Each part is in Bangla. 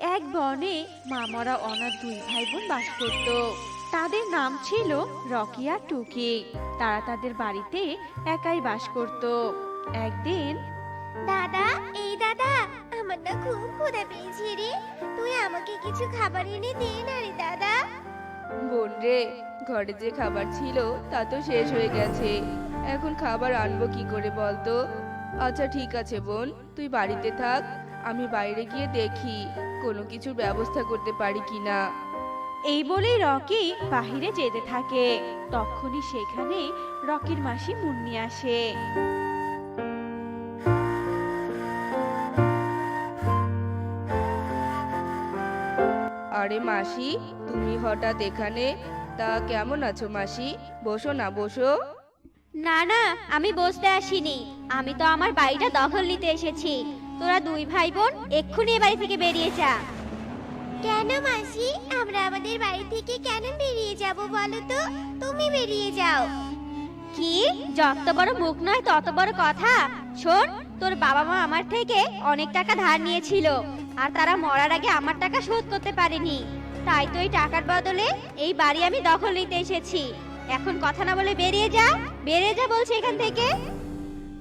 এক বনে মামরা অনাথ দুই ভাই বোন বাস করত। তাদের নাম ছিল রকি আর টুকি। তারা তাদের বাড়িতে একাই বাস করত। একদিন দাদা এই দাদা আমার না খুব ক্ষুধা পেয়েছে রে। তুই আমাকে কিছু খাবার এনে দে না রে দাদা। বোন রে ঘরে যে খাবার ছিল তা তো শেষ হয়ে গেছে। এখন খাবার আনব কি করে বলতো? আচ্ছা ঠিক আছে বোন তুই বাড়িতে থাক। আমি বাইরে গিয়ে দেখি কোনো কিছুর ব্যবস্থা করতে পারি কিনা এই বলেই রকি বাহিরে যেতে থাকে। তখনই সেখানে রকির মাসি মুন্নি আসে। আরে মাসি তুমি হঠাৎ এখানে? তা কেমন আছো মাসি? বসো না বসো। না না আমি বসতে আসিনি। আমি তো আমার বাড়িটা দখল নিতে এসেছি। তোরা দুই ভাই বোন এক্ষুনি বাড়ি থেকে বেরিয়ে যা। কেন মাসি? আমরা আমাদের বাড়ি থেকে কেন বেরিয়ে যাব বলো তো? তুমি বেরিয়ে যাও। কি? যত বড় মুখ নয় তত বড় কথা। শোন তোর বাবা মা আমার থেকে অনেক টাকা ধার নিয়েছিল আর তারা মরার আগে আমার টাকা শোধ করতে পারেনি। তাই তো এই টাকার বদলে এই বাড়ি আমি দখল নিতে এসেছি। এখন কথা না বলে বেরিয়ে যা বেরিয়ে যা বলছি এখান থেকে।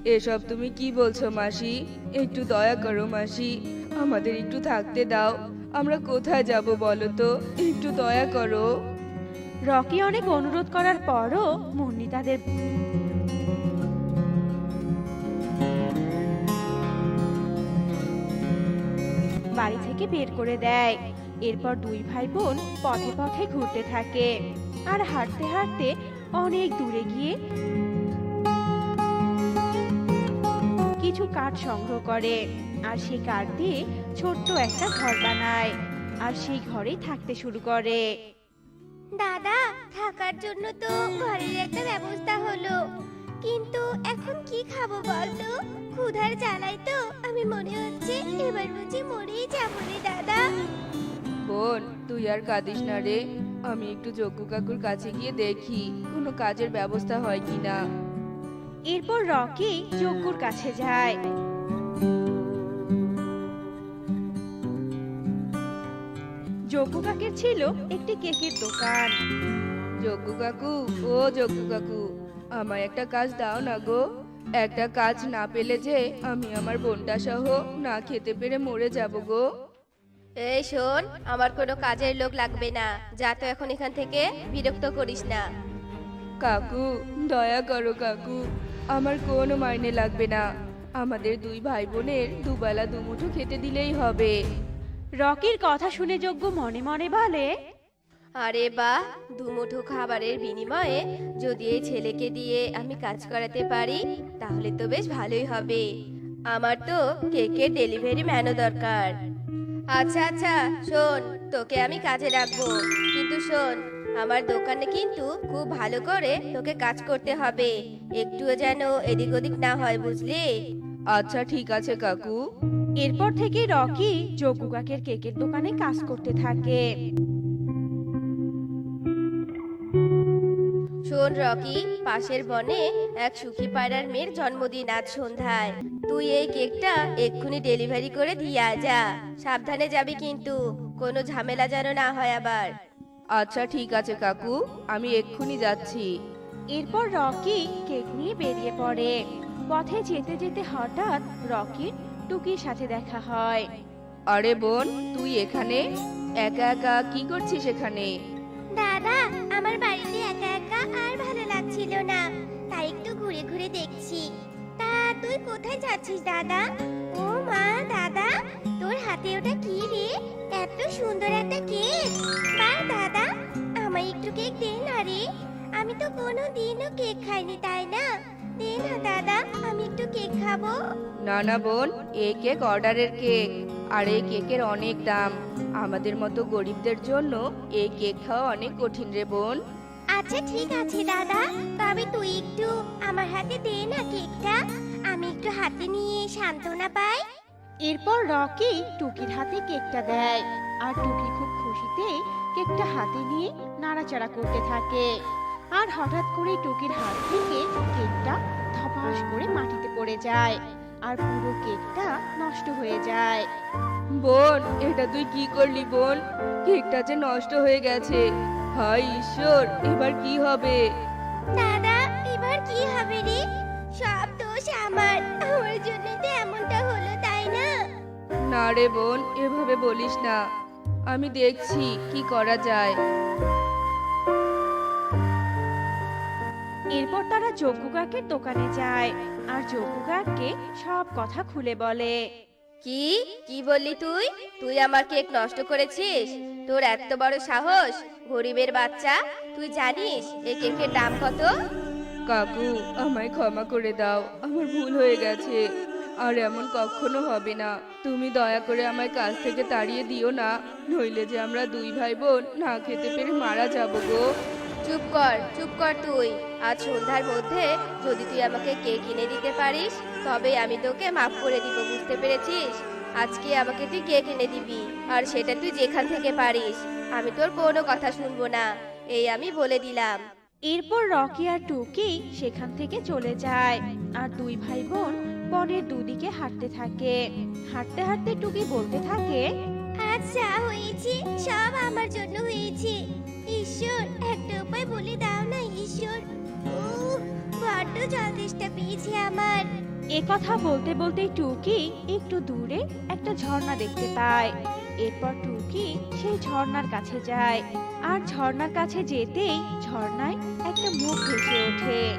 এসব তুমি কি বলছো, মাসি? একটু দয়া করো, মাসি। আমাদের একটু থাকতে দাও। আমরা কোথায় যাব বলো তো? একটু দয়া করো। রকি অনেক অনুরোধ করার পরও মুন্নি তাদের বাড়ি থেকে বের করে দেয়। এরপর দুই ভাই বোন পথে পথে ঘুরতে থাকে। আর হাঁটতে হাঁটতে অনেক দূরে গিয়ে কাঠ সংগ্রহ করে। আর সেই কাঠ দিয়ে ছোট্ট একটা ঘর বানায়। আর সেই ঘরেই থাকতে শুরু করে। দাদা থাকার জন্য তো ঘরের একটা ব্যবস্থা হলো। কিন্তু এখন কি খাব বলতো? ক্ষুধার জ্বালায় তো। আমি মনে হচ্ছে এবার বুঝি মরেই যাব রে দাদা। বোন তুই আর কাঁদিস না রে। আমি একটু যজ্ঞ কাকুর কাছে গিয়ে দেখি কোনো কাজের ব্যবস্থা হয় কিনা। এরপর রকি যজ্ঞুর কাছে যায়। যজ্ঞ কাকের ছিল একটি কেকের দোকান। যজ্ঞ কাকু ও যজ্ঞ কাকু আমায় একটা কাজ দাও না গো। একটা কাজ না পেলে যে আমি আমার বোনটা সহ না খেতে পেরে মরে যাব গো। এই শোন আমার কোনো কাজের লোক লাগবে না। যা তো এখন এখান থেকে বিরক্ত করিস না। কাকু দয়া করো কাকু। আমার কোনো মাইনে লাগবে না। আমাদের দুই ভাই বোনের দুবেলা দুমুঠো খেতে দিলেই হবে। রকির কথা শুনে যজ্ঞ মনে মনে বলে আরে বাহ দুমুঠো খাবারের বিনিময়ে যদি এই ছেলেকে দিয়ে আমি কাজ করাতে পারি তাহলে তো বেশ ভালোই হবে। আমার তো কেকের ডেলিভারি ম্যানও দরকার। আচ্ছা আচ্ছা শোন তোকে আমি কাজে রাখব। কিন্তু শোন আমার দোকানে কিন্তু খুব ভালো করে তোকে কাজ করতে হবে। একটুও যেন এদিক ওদিক না হয় বুঝলি? আচ্ছা ঠিক আছে কাকু। এরপর থেকে রকি যজ্ঞ কাকের কেকের দোকানে কাজ করতে থাকে। শোন রকি পাশের বনে এক সুখী পায়রার মেয়ের জন্মদিন আজ সন্ধ্যায়। তুই এই কেকটা এক্ষুনি ডেলিভারি করে দিয়ে যা। সাবধানে যাবি কিন্তু কোনো ঝামেলা যেন না হয় আবার। আচ্ছা ঠিক আছে কাকু আমি এক্ষুনি যাচ্ছি। এরপর রকি কেক নিয়ে বেরিয়ে পড়ে। পথে যেতে যেতে হঠাৎ রকির টুকির সাথে দেখা হয়। আরে বোন তুই এখানে? একা একা কি করছিস এখানে? দাদা আমার বাড়িতে একা একা আর ভালো লাগছিল না। তাই একটু ঘুরে ঘুরে দেখছি। তা তুই কোথায় যাচ্ছিস দাদা? ও মা দাদা তোর হাতে ওটা কি রে? খাব না না বোন এই কেক অর্ডারের কেক আর এই কেকের অনেক দাম। আমাদের মতো গরিবদের জন্য এই কেক খাওয়া অনেক কঠিন রে বোন। আচ্ছা ঠিক আছে দাদা। তবে তুই একটু আমার হাতে দে না কেকটা। আমি একটু হাতে নিয়ে সান্ত্বনা পাই। এরপর রকি টুকির হাতে কেকটা দেয় আর টুকি খুব খুশিতে কেকটা হাতে নিয়ে নাড়াচাড়া করতে থাকে। আর হঠাৎ করে টুকির হাত থেকে কেকটা ধপাস করে মাটিতে পড়ে যায় আর পুরো কেকটা নষ্ট হয়ে যায়। বোন এটা তুই কি করলি বোন? কেকটা যে নষ্ট হয়ে গেছে। হায় ঈশ্বর এবার কি হবে? দাদা এবার কি হবে রে? সব দোষ আমার। আমার জন্যই তো এমনটা হলো তাই না? না রে বোন এভাবে বলিস না। আমি দেখছি কি করা যায়। এরপর তারা যজ্ঞ কাকের দোকানে যায় আর যজ্ঞ কাককে সব কথা খুলে বলে। কি? কি বললি তুই? তুই আমার কেক নষ্ট করেছিস? তোর এত বড় সাহস? গরিবের বাচ্চা তুই জানিস এই কেকের দাম কত? কাকু আমায় ক্ষমা করে দাও আমার ভুল হয়ে গেছে। আর এমন কখনো হবে না। তুমি দয়া করে আমায় কাজ থেকে তাড়িয়ে দিও না নইলে যে আমরা দুই ভাই বোন না খেতে পেরে মারা যাব গো। চুপ কর চুপ কর তুই। আজ সন্ধ্যার মধ্যে যদি তুই আমাকে কেক কিনে দিতে পারিস তবে আমি তোকে মাফ করে দিব বুঝতে পেরেছিস? আজকে আমাকে তুই কেক এনে দিবি আর সেটা তুই যেখান থেকে পারিস। আমি তোর কোনো কথা শুনব না এই আমি বলে দিলাম। এরপর রকি আর টুকি সেখান থেকে চলে যায় আর দুই ভাই বোন বনের দুদিকে হাঁটতে থাকে। হাঁটতে হাঁটতে টুকি বলতে থাকে আজ যা হয়েছে সব আমার জন্য হয়েছে। ঈশ্বর একটা উপায় বলে দাও না ঈশ্বর। উহ, বড্ড জল তেষ্টা পেয়েছে আমার। এ কথা বলতে বলতে টুকি একটু দূরে একটা ঝর্ণা দেখতে পায়। এরপর টুকি সেই ঝর্ণার কাছে যায়। আর ঝর্ণার কাছে যেতেই ঝর্ণায় একটা মুখ ভেসে ওঠে।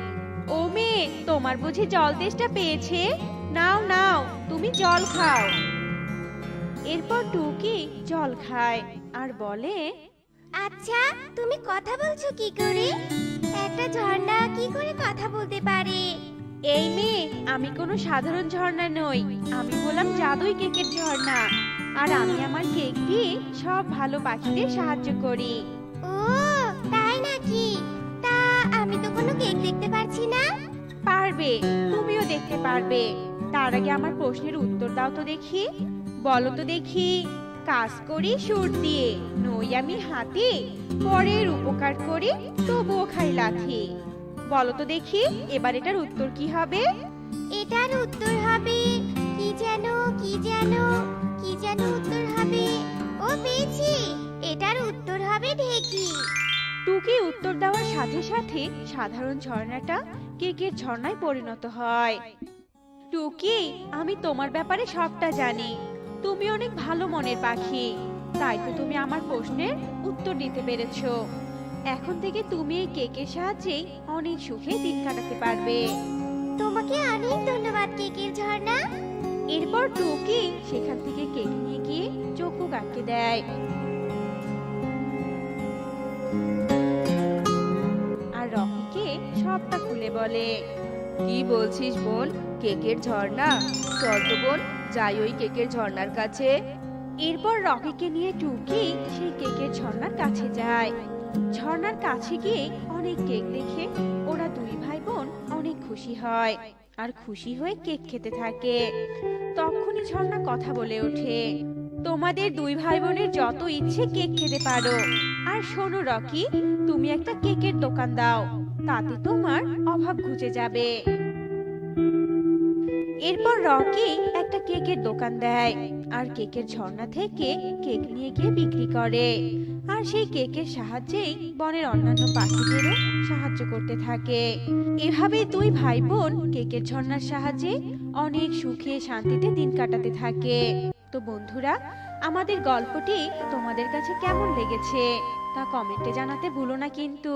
ও মেয়ে তোমার বুঝি জল তেষ্টা পেয়েছে? নাও নাও তুমি জল খাও। এরপর টুকি জল খায় আর বলে আচ্ছা তুমি কথা বলছো কি করে? একটা ঝর্ণা কি করে কথা বলতে পারে? এই মেয়ে আমি কোনো সাধারণ ঝর্ণা নই। আমি হলাম জাদুই কেকের ঝর্ণা। আর আমি আমার কেক দিয়ে সব ভালো পাখিদের সাহায্য করি। ও তাই নাকি? তা আমি তো কোনো কেক দেখতে পাচ্ছি না। পারবে তুমিও দেখতে পারবে। তার আগে আমার প্রশ্নের উত্তর দাও তো দেখি। বলো তো দেখি। কাজ করি সুর দিয়ে নই আমি হাতি পরের উপকার করি তবুও খাই লাথি। বলো তো দেখি এবার এটার উত্তর কি হবে? এটার উত্তর হবে কি যেন কি যেন কি যেন উত্তর হবে। ও পেয়েছি এটার উত্তর হবে ঢেকি। টুকি উত্তর দেওয়ার সাথে সাথে সাধারণ ঝর্ণাটা কেকের ঝর্ণায় পরিণত হয়। টুকি আমি তোমার ব্যাপারে সবটা জানি। তুমি অনেক ভালো মনের পাখি। তাই তো তুমি আমার প্রশ্নের উত্তর দিতে পেরেছ। এখন থেকে তুমি এই কেকের সাহায্যে অনেক সুখে দিন কাটাতে পারবে। তোমাকে অনেক ধন্যবাদ কেকের ঝর্ণা। এরপর টুকি সেখান থেকে কেক নিয়ে গিয়ে চক্ষু কাককে দেয়। আর রকিকে সবটা খুলে বলে কি বলছিস বোন? কেকের ঝর্ণা? চল তো বোন যাই ওই কেকের ঝর্ণার কাছে। এরপর রকিকে নিয়ে টুকি সেই কেকের ঝর্ণার কাছে যায়। ঝর্ণার কাছে গিয়ে অনেক কেক দেখে ওরা দুই ভাই বোন অনেক খুশি হয় আর খুশি হয়ে কেক খেতে থাকে। তখনই ঝর্ণা কথা বলে ওঠে, তোমাদের দুই ভাই বোনের যত ইচ্ছে কেক খেতে পারো। আর শোনো রকি, তুমি একটা কেকের দোকান দাও, তাতে তোমার অভাব ঘুচে যাবে। এরপর রকি একটা কেকের দোকান দেয়, আর কেকের ঝর্ণা থেকে কেক নিয়ে গিয়ে বিক্রি করে। আর সেই কেকের সাহায্যেই বনের অন্যান্য পাখিদেরও সাহায্য করতে থাকে। এভাবেই দুই ভাই বোন কেকের ঝর্ণার সাহায্যে অনেক সুখে শান্তিতে দিন কাটাতে থাকে। তো বন্ধুরা, আমাদের গল্পটি তোমাদের কাছে কেমন লেগেছে তা কমেন্টে জানাতে ভুলো না কিন্তু।